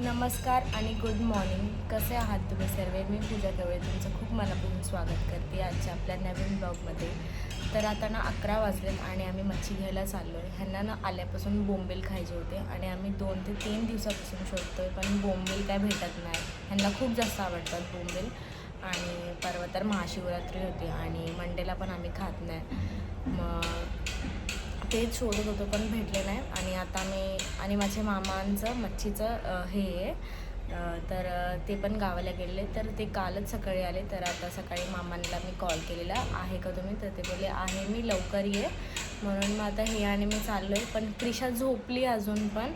नमस्कार आणि good morning कसे आहात तुम्ही सर्व? मी पूजा कवळे. तुमचं खूप मनापासून स्वागत करते आजच्या आपल्या नवीन ब्लॉगमध्ये तर आता ना अकरा वाजले आणि आम्ही मच्छी घ्यायला चाललो आहे ह्यांना ना आल्यापासून बोंबेल खायचे होते आणि आम्ही दोन ते तीन दिवसापासून शोधतो आहे पण बोंबेल काय भेटत नाही. ह्यांना खूप जास्त आवडतात बोंबेल. आणि परवा तर महाशिवरात्री होती आणि मंडेला पण आम्ही खात नाही. मग तेच शोधत होतो पण भेटले नाही. आणि आता मी आणि माझ्या मामांचं मच्छीचं हे आहे. तर ते पण गावाला गेले. तर ते कालच सकाळी आले. तर आता सकाळी मामांना मी कॉल केलेला. आहे का तुम्ही? तर ते बोलले आहे. मी लवकर ये म्हणून मग आता हे आणि मी चाललो आहे पण त्रिशा झोपली अजून पण.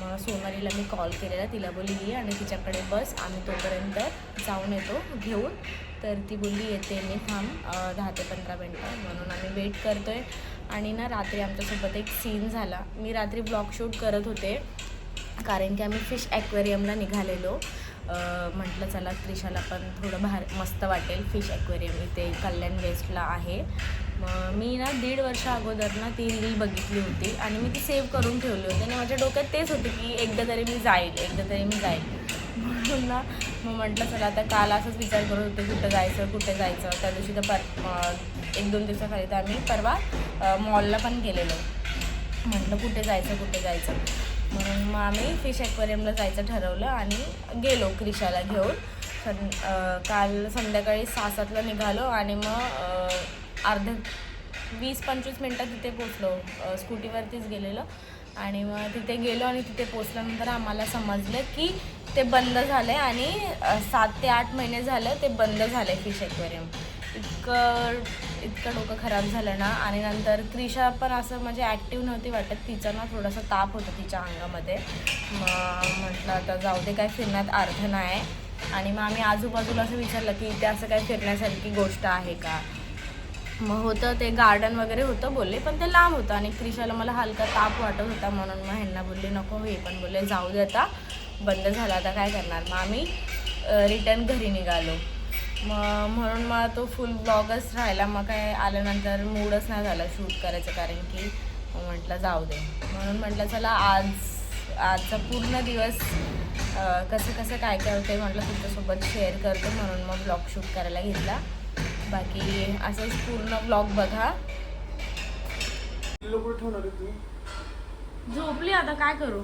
मग सोनालीला मी कॉल केलेला. तिला बोलली ये आणि तिच्याकडे बस. आम्ही तोपर्यंत जाऊन येतो घेऊन. तर ती बोलली येते मी. थांब. दहा ते पंधरा मिनटं. म्हणून आम्ही वेट करतो आहे आणि ना रात्री आमच्यासोबत एक सीन झाला. मी रात्री ब्लॉग शूट करत होते. कारण की आम्ही फिश ॲक्वेरियमला निघालेलो. म्हटलं चला त्रिशाला पण थोडं भार मस्त वाटेल. फिश ॲक्वेरियम इथे कल्याण वेस्टला आहे. मग मी ना दीड वर्ष अगोदर ना ती रील बघितली होती आणि मी ती सेव्ह करून ठेवली होती. आणि माझ्या डोक्यात तेच होते की एकदा तरी मी जाईल एकदा तरी मी जाईल. म्हणून ना मग म्हटलं चला आता काल असंच विचार करत होते कुठं जायचं कुठे जायचं. त्या दिवशी तर पर एक दोन दिवसाखाली तर आम्ही परवा मॉलला पण गेलेलो. म्हटलं कुठे जायचं कुठे जायचं? म्हणून मग आम्ही फिश ॲक्वेरियमला जायचं ठरवलं आणि गेलो क्रिशाला घेऊन. सं काल संध्याकाळी सहा सातला निघालो आणि मग अर्ध वीस पंचवीस मिनटात तिथे पोचलो स्कूटीवरतीच गेलेलो. आणि मग तिथे गेलो आणि तिथे पोचल्यानंतर आम्हाला समजलं की ते बंद झालं आहे आणि सात ते आठ महिने झालं ते बंद झालं आहे फिश ॲक्वेरियम इतकं इतकं डोकं खराब झालं ना आणि नंतर क्रिशा पण असं म्हणजे ॲक्टिव्ह नव्हती वाटत. तिचा ना थोडासा ताप होता तिच्या अंगामध्ये. मग म्हटलं आता जाऊ दे काय फिरण्यात अर्थ नाही आणि मग आम्ही आजूबाजूला असं विचारलं की इथे असं काय फिरण्यासारखी गोष्ट आहे का? मग होतं ते गार्डन वगैरे होतं बोलले पण ते लांब होतं आणि क्रिशाला मला हलका ताप वाटत होता म्हणून मग ह्यांना बोलले नको हे पण बोलले जाऊ दे आता बंद झाला आता काय करणार? मग आम्ही रिटर्न घरी निघालो. मग म्हणून मग तो फुल ब्लॉगच राहिला. मग काय आल्यानंतर मूडच नाही झाला शूट करायचं कारण की म्हटलं जाऊ दे. म्हणून म्हटलं चला आज आजचा पूर्ण दिवस कसं कसं काय काय होतं म्हटलं तुमच्यासोबत शेअर करतो. म्हणून मग ब्लॉग शूट करायला घेतला. बाकी असंच पूर्ण ब्लॉग बघा. झोपली आता काय करू?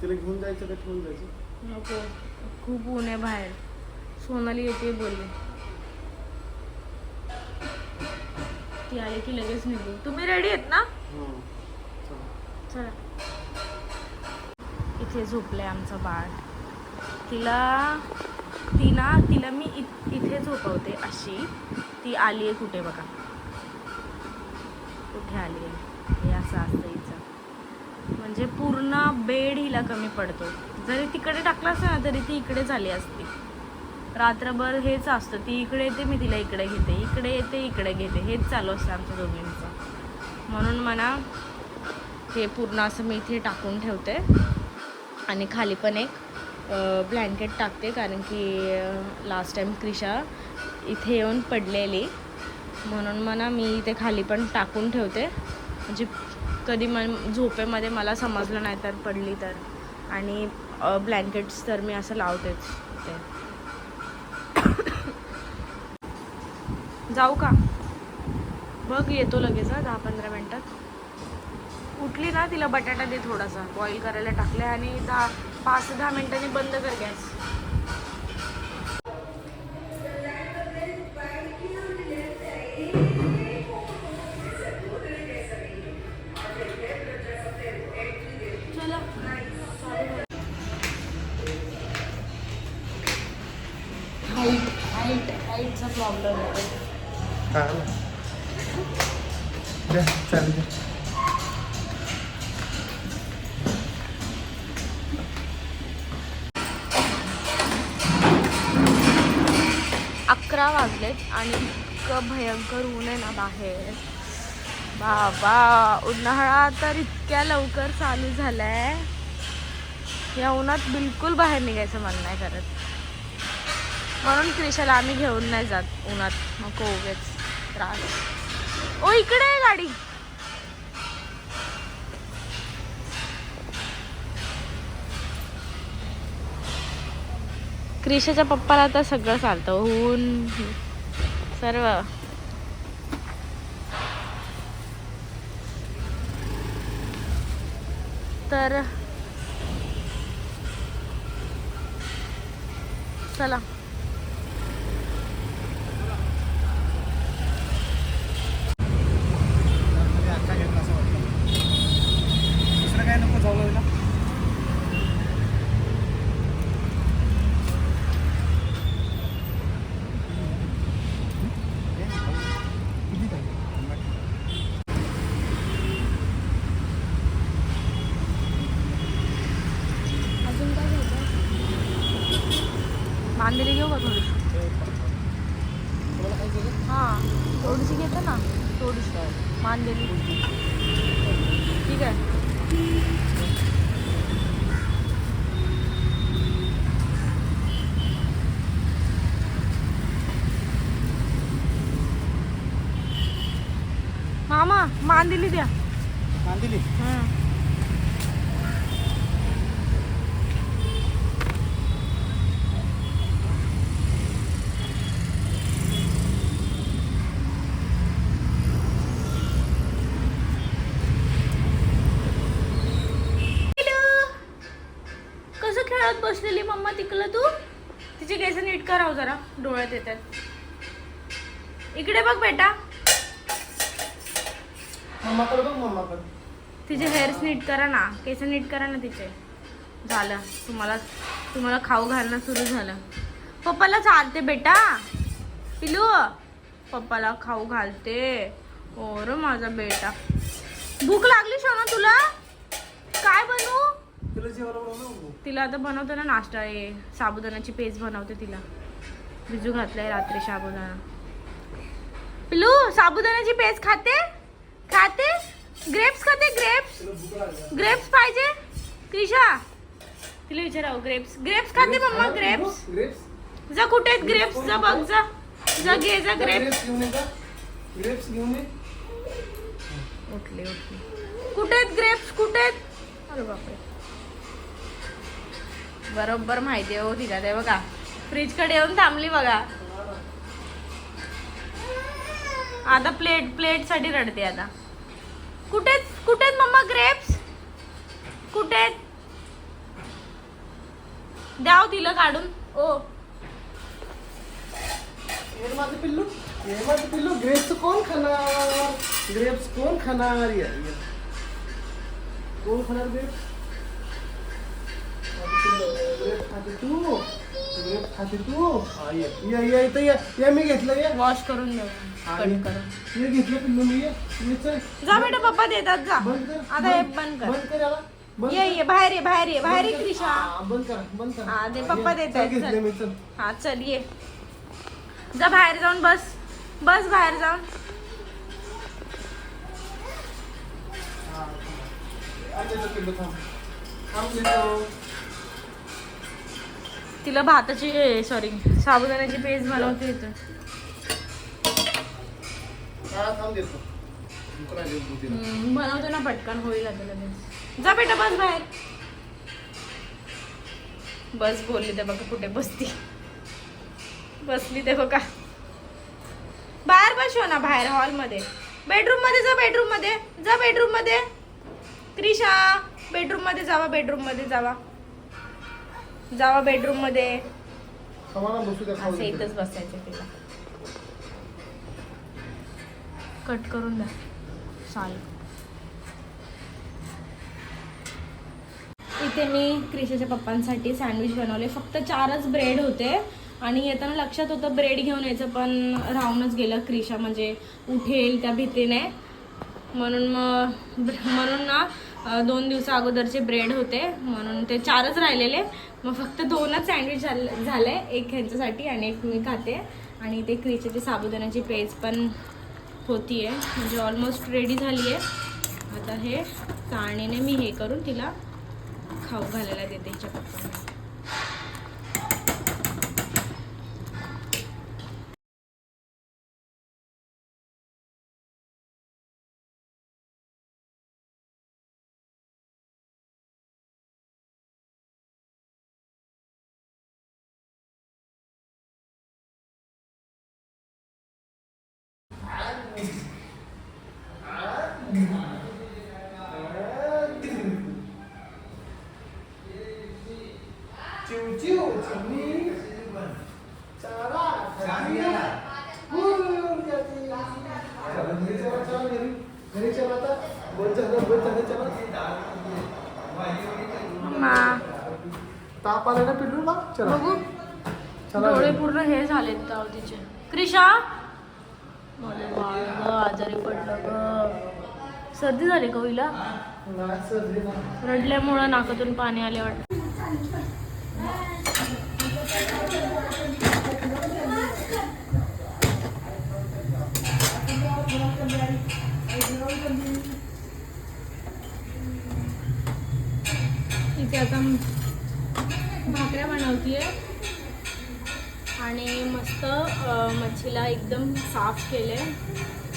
तिला घेऊन जायचं का ठेवून जायचं? नको. खूप ऊन आहे बाहेर. सोनाली येते बोलली. ती आली की लगेच निघू. तुम्ही रेडी आहेत ना? हां. चल. इथे झोपले आमचं बाळ. तिला ती ना तिला मी इत इथे झोपवते अशी. ती आली आहे कुठे बघा. कुठे आली आहे? हे असं असतं हिचं म्हणजे पूर्ण बेड हिला कमी पडतो. जरी तिकडे टाकलं असतं ना तरी ती इकडे झाली असती. रात्रभर हेच असतं ती इकडे येते मी तिला इकडे घेते इकडे येते इकडे घेते हेच चालू असतं आमच्या दोघींचं. म्हणून मला हे पूर्ण असं मी इथे टाकून ठेवते. आणि खाली पण एक ब्लँकेट टाकते कारण की लास्ट टाइम क्रिशा इथे येऊन पडलेली. म्हणून मला मी इथे खाली पण टाकून ठेवते. म्हणजे कधी मन झोपेमध्ये मला समजलं नाही तर पडली तर. आणि ब्लँकेट्स तर मी असं लावतेच ते. जाऊ का? बघ येतो लगेच हा दहा पंधरा मिनटात. उठली ना तिला बटाटा दे थोडासा. बॉईल करायला टाकले आणि दहा पाच दहा मिनटांनी बंद कर गॅस. हाईट हाईट हाईटचा प्रॉब्लेम आहे. काय ना द्या चालेल द्या. अकरा वाजलेत आणि इतकं भयंकर ऊन आहे ना बाहेर. बाबा उन्हाळा तर इतक्या लवकर चालू झालाय. या उन्हात बिलकुल बाहेर निघायचं मन नाही करत. म्हणून क्रिशाला आम्ही घेऊन नाही जात उन्हात. नको उगेच त्रास. ओ इकडे आहे गाडी. क्रिशाच्या पप्पाला आता सगळं चालतं. ऊन सर्व. तर चला. मांदेली घेऊ का थोडीशी? हां थोडीशी घेतो ना थोडीशी. मांदेली ठीक आहे. मामा मांदिली द्या. नांदिली हं. कसं खेळत बसलेली मम्मा तिकलं तू तिचे केस नीट कराव जरा येतात इकडे बघ बेटा. मम्माकडे बघ मम्माकडे. तिचे हेअर्स नीट करा ना. केस नीट करा ना तिचे. झालं. तुम्हाला तुम्हाला खाऊ घालणं सुरू झालं. पप्पाला चालते बेटा. पिलू पप्पाला खाऊ घालते. ओर माझा बेटा. भूक लागली शोना तुला? काय बनवू? तिला आता बनवते ना नाश्ता. आहे साबुदाण्याची पेस्ट बनवते तिला. भिजू घातलाय रात्री साबुदाणा पिलू साबुदाण्याची पेस्ट खाते? खाते? ग्रेप्स खाते ग्रेप्स? ग्रेप्स पाहिजे? क्रिशा. तिला विचारावं ग्रेप्स. ग्रेप्स खाते मम्मा ग्रेप्स जा कुठे आहेत ग्रेप्स? जा बघ जा. जा घे जा ग्रेप्स घेऊन उठले उठले. कुठे आहेत ग्रेप्स? कुठे आहेत? अरे बापरे. बरोबर माहिती आहे हो तिला ते बघा. फ्रीजकडे येऊन थांबली बघा. आता प्लेट प्लेटसाठी रडते आता. कुठेच कुठेच मम्मा ग्रेप्स कुठे द्याव तिला काढून. ओ. माझं पिल्लू ये माझं पिल्लू ग्रेप्स कोण खाणार? ग्रेप्स कोण खाणार? या कोण खाणार ग्रेप्स तू. ग्रेप्स खाते तू हा ये ये ये इथं ये ये मी घेतलं ये वॉश करून. देऊ हा, कट करून ये घेतलं पिल्लू मी. ये ये चल जा बेटा पप्पा देतात जा. बंद कर. आता हे बंद कर. बंद कर याला. बंद ये ये बाहेर ये बाहेर ये. बाहेर ये कर. क्रिशा हा, बंद कर बंद कर. हा, दे, पप्पा ये. चल, घेतलं मी चल. हा चल ये. जा बाहेर जाऊन बस. बस बाहेर जाऊन. हा, थांब. देतो पिल्लू थांब. थांब तिला भाताची सॉरी साबुदाण्याची पेस्ट बनवते. हम्म, बनवते ना पटकन होईल आता लगेच. जा बेटा बस बाहेर. बस बोलली ते बघा कुठे बसती. बसली ते बघा. बाहेर बसव ना बाहेर हॉलमध्ये. बेडरूममध्ये जा बेडरूममध्ये. जा बेडरूममध्ये. क्रिशा बेडरूममध्ये जावा बेडरूममध्ये जावा. जावा बेडरूममध्ये. असं. इथंच बसायचं तिला. कट करून द्या. चाल इथे मी क्रिशाच्या पप्पांसाठी सँडविच बनवले. फक्त चारच ब्रेड होते. आणि येताना लक्षात होतं ब्रेड घेऊन यायचं पण राहूनच गेलं क्रिशा. म्हणजे उठेल त्या भीतीने. म्हणून मग म्हणून ना दोन दिवसा अगोदरचे ब्रेड होते म्हणून ते चारच राहिलेले. मग फक्त दोनच सँडविच झाले आहे एक ह्यांच्यासाठी आणि एक मी खाते. आणि ते क्रीचेची साबुदाण्याची पेज पण होती आहे म्हणजे ऑलमोस्ट रेडी झाली आहे आता हे चाळणीने मी हे करून तिला खाऊ घालायला देते हिच्या पप्पांना. ताप आला ना पिल्लू ना? चला. बघू. चला. डोळे पूर्ण हे झालेत ताव तिचे क्रिशा मला बाळ ग, आजारी पडलं ग. सर्दी झाली का हिला नाही सर्दी नाही. रडल्यामुळं नाकातून पाणी आले वाटत. इथे आता भाकऱ्या बनवतीये. आणि मस्त मच्छीला एकदम साफ केले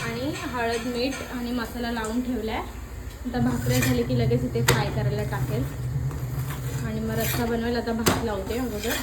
आणि हळद मीठ आणि मसाला लावून ठेवला आहे आता भाकऱ्या झाली की लगेच इथे फ्राय करायला टाकेल. आणि मग रस्सा बनवेल आता भात लावते अगोदर.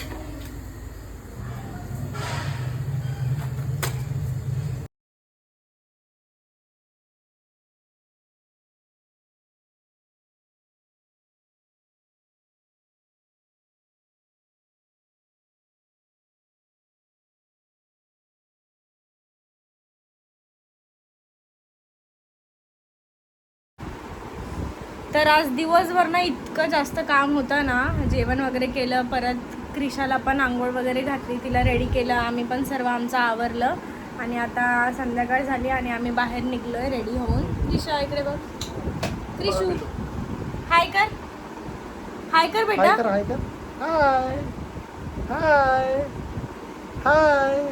तर आज दिवसभर ना इतकं जास्त काम होतं ना जेवण वगैरे केलं परत क्रिशाला पण आंघोळ वगैरे घातली तिला रेडी केलं आम्ही पण सर्व आमचं आवरलं. आणि आता संध्याकाळ झाली आणि आम्ही बाहेर निघलोय रेडी होऊन. क्रिशा इकडे बघ. क्रिशू हाय कर. हाय कर बेटा. कर हाय कर. हाय हाय हाय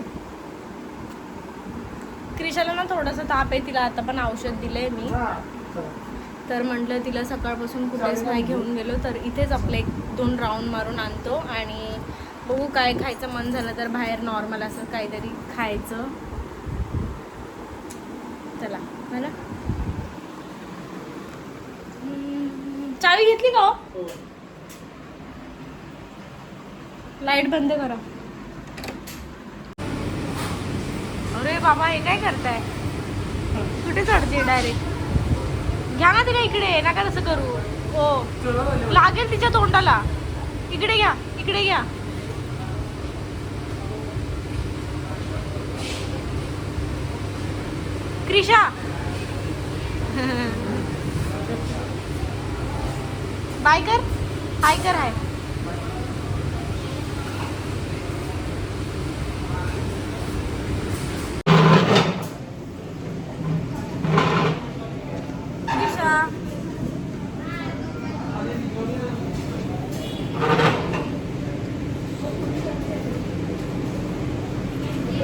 क्रिशाला ना थोडासा ताप आहे तिला आता पण औषध दिलंय मी. तर म्हटलं तिला सकाळपासून कुठेच नाही घेऊन गेलो तर इथेच आपलं एक दोन राऊंड मारून आणतो आणि बघू काय खायचं मन झालं तर बाहेर नॉर्मल असं काहीतरी खायचं. चला है हम्म, चावी घेतली का हो. लाइट बंद करा. अरे बाबा हे काय करताय? कुठे चढते डायरेक्ट? घ्या ना तिला इकडे नका तसं करू. हो. लागेल तिच्या तोंडाला. इकडे घ्या इकडे घ्या. क्रिशा. बाय कर. हाय कर हाय क्रिशा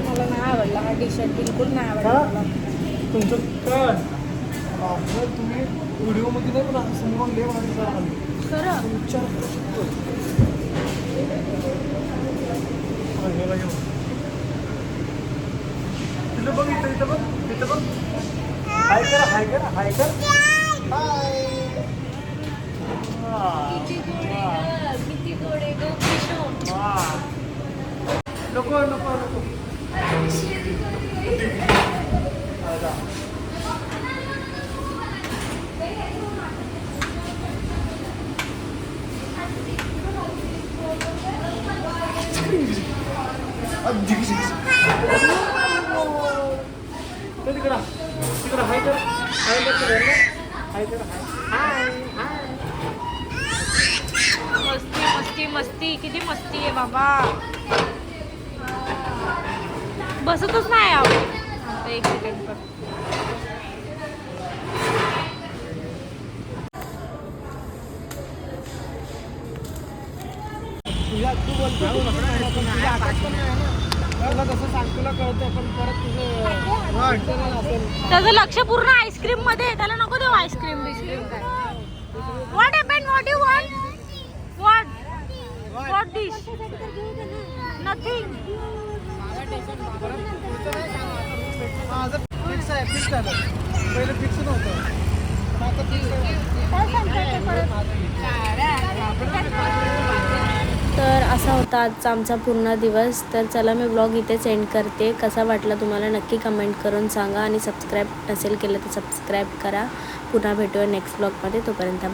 मला नाही आवडला हा टी शर्ट बिलकुल नाही आवडला. तुमचं काय तुम्ही व्हिडिओमध्ये नाही पण असं समोर लय भारी जरा आली. खरं? विचार करू शकतो. तिथं बघ इथं इथं बघ इथं बघ. हाय कर हाय कर हाय कर. हाय. किती गोड नको नको आजा. अगदी तर तिकडं तिकडं हाय कर हाय कर तिकडं. हाय कर हाय हाय हाय मस्ती मस्ती किती मस्ती आहे बाबा. बसतच नाही आहो. आता एक सेकंड पण तू बोलतो तू पण तुझ्या हातात पण नाही ना. तुला कसं सांग तुला कळतं पण परत तुझं त्याचं लक्ष पूर्ण आईस्क्रीममध्ये. त्याला नको देऊ आईस्क्रीम बिस्क्रीम काय what happen what you want माझं फिक्स आहे फिक्स झालं पहिलं फिक्स नव्हतं पण आता फिक्स तर असा होता आजचा आमचा पूर्ण दिवस. तर चला मी ब्लॉग इथेच एंड करते. कसा वाटला तुम्हाला नक्की कमेंट करून सांगा आणि सबस्क्राईब नसेल केलं तर सबस्क्राईब करा. पुन्हा भेटूया नेक्स्ट ब्लॉगमध्ये तोपर्यंत बाय